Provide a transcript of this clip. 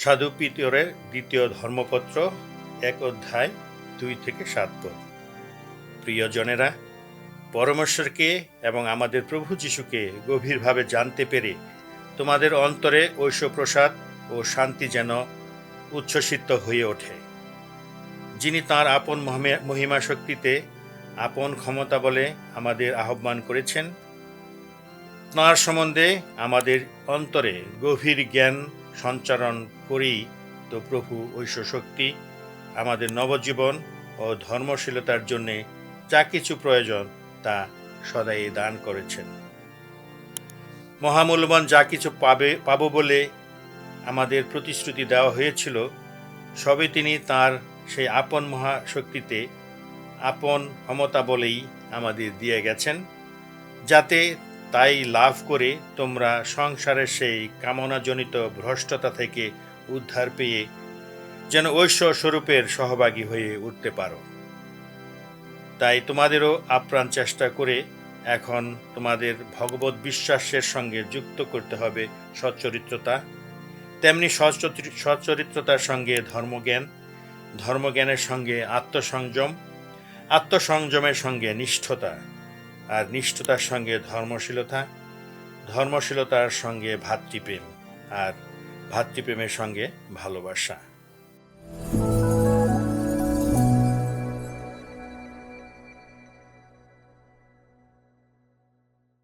সাধু পিতরের দ্বিতীয় ধর্মপত্র, এক অধ্যায়, দুই থেকে সাত পদ। প্রিয়জনেরা, পরমেশ্বরকে এবং আমাদের প্রভু যিশুকে গভীরভাবে জানতে পেরে তোমাদের অন্তরে ঐশ্বপ্রসাদ ও শান্তি যেন উচ্ছ্বসিত হয়ে ওঠে। যিনি তাঁর আপন মহিমা- মহিমা শক্তিতে আপন ক্ষমতা বলে আমাদের আহ্বান করেছেন তাঁর সম্বন্ধে আমাদের অন্তরে গভীর জ্ঞান সঞ্চারণ করি তো প্রভু শক্তি আমাদের নবজীবন ও ধর্মশীলতার জন্যে যা কিছু প্রয়োজন তা সদাই দান করেছেন। মহামূল্যবান যা কিছু পাবে, পাবো বলে আমাদের প্রতিশ্রুতি দেওয়া হয়েছিল সবে তিনি তার সেই আপন মহাশক্তিতে আপন ক্ষমতা বলেই আমাদের দিয়ে গেছেন, যাতে তাই লাভ করে তোমরা সংসারের সেই কামনাজনিত ভ্রষ্টতা থেকে উদ্ধার পেয়ে যেন ঐশ্ব স্বরূপের সহভাগী হয়ে উঠতে পারো। তাই তোমাদেরও আপ্রাণ চেষ্টা করে এখন তোমাদের ভগবত বিশ্বাসের সঙ্গে যুক্ত করতে হবে সচ্চরিত্রতা। তেমনি সচ্চরি- সচ্চরিত্রতার সঙ্গে ধর্মজ্ঞান, ধর্মজ্ঞানের সঙ্গে আত্মসংযম, আত্মসংযমের সঙ্গে নিষ্ঠতা। আর নিষ্ঠতার সঙ্গে ধর্মশীলতা ধর্মশীলতার সঙ্গে ভাতৃপ্রেম আর ভাতৃপ্রেমের সঙ্গে ভালোবাসা।